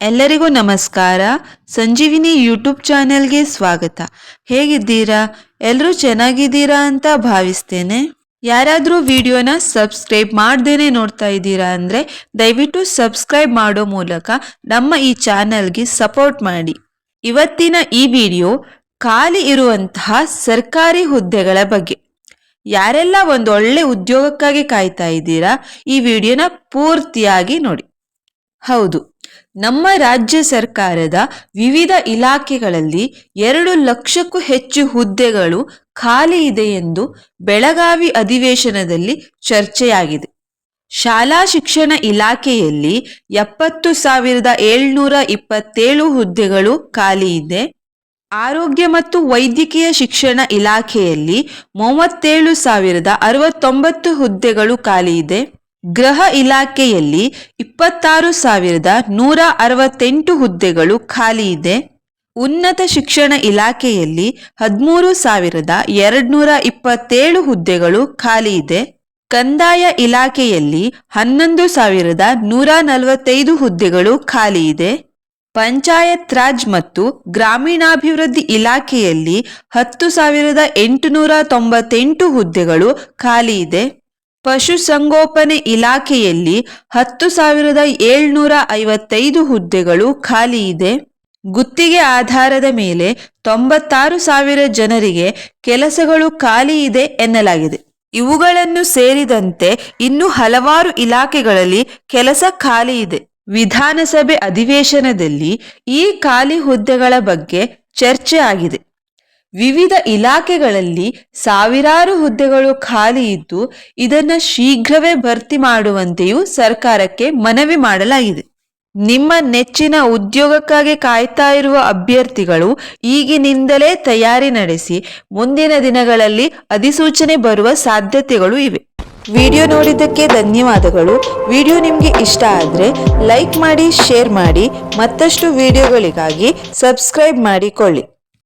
ಎಲ್ಲರಿಗೂ ನಮಸ್ಕಾರ. ಸಂಜೀವಿನಿ ಯೂಟ್ಯೂಬ್ ಚಾನೆಲ್ಗೆ ಸ್ವಾಗತ. ಹೇಗಿದ್ದೀರಾ? ಎಲ್ಲರೂ ಚೆನ್ನಾಗಿದ್ದೀರಾ ಅಂತ ಭಾವಿಸ್ತೇನೆ. ಯಾರಾದರೂ ವಿಡಿಯೋನ ಸಬ್ಸ್ಕ್ರೈಬ್ ಮಾಡ್ದೇನೆ ನೋಡ್ತಾ ಇದ್ದೀರಾ ಅಂದರೆ ದಯವಿಟ್ಟು ಸಬ್ಸ್ಕ್ರೈಬ್ ಮಾಡೋ ಮೂಲಕ ನಮ್ಮ ಈ ಚಾನೆಲ್ಗೆ ಸಪೋರ್ಟ್ ಮಾಡಿ. ಇವತ್ತಿನ ಈ ವಿಡಿಯೋ ಖಾಲಿ ಇರುವಂತಹ ಸರ್ಕಾರಿ ಹುದ್ದೆಗಳ ಬಗ್ಗೆ. ಯಾರೆಲ್ಲ ಒಂದು ಒಳ್ಳೆ ಉದ್ಯೋಗಕ್ಕಾಗಿ ಕಾಯ್ತಾ ಇದ್ದೀರಾ ಈ ವಿಡಿಯೋನ ಪೂರ್ತಿಯಾಗಿ ನೋಡಿ. ಹೌದು ನಮ್ಮ ರಾಜ್ಯ ಸರ್ಕಾರದ ವಿವಿಧ ಇಲಾಖೆಗಳಲ್ಲಿ ಎರಡು ಲಕ್ಷಕ್ಕೂ ಹೆಚ್ಚು ಹುದ್ದೆಗಳು ಖಾಲಿ ಇದೆ ಎಂದು ಬೆಳಗಾವಿ ಅಧಿವೇಶನದಲ್ಲಿ ಚರ್ಚೆಯಾಗಿದೆ. ಶಾಲಾ ಶಿಕ್ಷಣ ಇಲಾಖೆಯಲ್ಲಿ ಎಪ್ಪತ್ತು ಸಾವಿರದ ಏಳ್ನೂರ ಇಪ್ಪತ್ತೇಳು ಹುದ್ದೆಗಳು ಖಾಲಿ ಇದೆ. ಆರೋಗ್ಯ ಮತ್ತು ವೈದ್ಯಕೀಯ ಶಿಕ್ಷಣ ಇಲಾಖೆಯಲ್ಲಿ ಮೂವತ್ತೇಳು ಸಾವಿರದ ಅರವತ್ತೊಂಬತ್ತು ಹುದ್ದೆಗಳು ಖಾಲಿ ಇದೆ. ಗೃಹ ಇಲಾಖೆಯಲ್ಲಿ ಇಪ್ಪತ್ತಾರು ಸಾವಿರದ ನೂರ ಅರವತ್ತೆಂಟು ಹುದ್ದೆಗಳು ಖಾಲಿ ಇದೆ. ಉನ್ನತ ಶಿಕ್ಷಣ ಇಲಾಖೆಯಲ್ಲಿ ಹದಿಮೂರು ಸಾವಿರದ ಎರಡ್ನೂರ ಇಪ್ಪತ್ತೇಳು ಹುದ್ದೆಗಳು ಖಾಲಿ ಇದೆ. ಕಂದಾಯ ಇಲಾಖೆಯಲ್ಲಿ ಹನ್ನೊಂದು ಸಾವಿರದ ನೂರ ನಲವತ್ತೈದು ಹುದ್ದೆಗಳು ಖಾಲಿ ಇದೆ. ಪಂಚಾಯತ್ ರಾಜ್ ಮತ್ತು ಗ್ರಾಮೀಣಾಭಿವೃದ್ಧಿ ಇಲಾಖೆಯಲ್ಲಿ ಹತ್ತು ಸಾವಿರದ ಎಂಟುನೂರ ತೊಂಬತ್ತೆಂಟು ಹುದ್ದೆಗಳು ಖಾಲಿ ಇದೆ. ಪಶುಸಂಗೋಪನೆ ಇಲಾಖೆಯಲ್ಲಿ ಹತ್ತು ಸಾವಿರದ ಏಳ್ನೂರ ಐವತ್ತೈದು ಹುದ್ದೆಗಳು ಖಾಲಿ ಇದೆ. ಗುತ್ತಿಗೆ ಆಧಾರದ ಮೇಲೆ ತೊಂಬತ್ತಾರು ಸಾವಿರ ಜನರಿಗೆ ಕೆಲಸಗಳು ಖಾಲಿ ಇದೆ ಎನ್ನಲಾಗಿದೆ. ಇವುಗಳನ್ನು ಸೇರಿದಂತೆ ಇನ್ನು ಹಲವಾರು ಇಲಾಖೆಗಳಲ್ಲಿ ಕೆಲಸ ಖಾಲಿ ಇದೆ. ವಿಧಾನಸಭೆ ಅಧಿವೇಶನದಲ್ಲಿ ಈ ಖಾಲಿ ಹುದ್ದೆಗಳ ಬಗ್ಗೆ ಚರ್ಚೆ ಆಗಿದೆ. ವಿವಿಧ ಇಲಾಖೆಗಳಲ್ಲಿ ಸಾವಿರಾರು ಹುದ್ದೆಗಳು ಖಾಲಿ ಇದ್ದು, ಇದನ್ನು ಶೀಘ್ರವೇ ಭರ್ತಿ ಮಾಡುವಂತೆಯೂ ಸರ್ಕಾರಕ್ಕೆ ಮನವಿ ಮಾಡಲಾಗಿದೆ. ನಿಮ್ಮ ನೆಚ್ಚಿನ ಉದ್ಯೋಗಕ್ಕಾಗಿ ಕಾಯ್ತಾ ಇರುವ ಅಭ್ಯರ್ಥಿಗಳು ಈಗಿನಿಂದಲೇ ತಯಾರಿ ನಡೆಸಿ, ಮುಂದಿನ ದಿನಗಳಲ್ಲಿ ಅಧಿಸೂಚನೆ ಬರುವ ಸಾಧ್ಯತೆಗಳು ಇವೆ. ವಿಡಿಯೋ ನೋಡಿದ್ದಕ್ಕೆ ಧನ್ಯವಾದಗಳು. ವಿಡಿಯೋ ನಿಮಗೆ ಇಷ್ಟ ಆದರೆ ಲೈಕ್ ಮಾಡಿ, ಶೇರ್ ಮಾಡಿ, ಮತ್ತಷ್ಟು ವಿಡಿಯೋಗಳಿಗಾಗಿ ಸಬ್ಸ್ಕ್ರೈಬ್ ಮಾಡಿಕೊಳ್ಳಿ.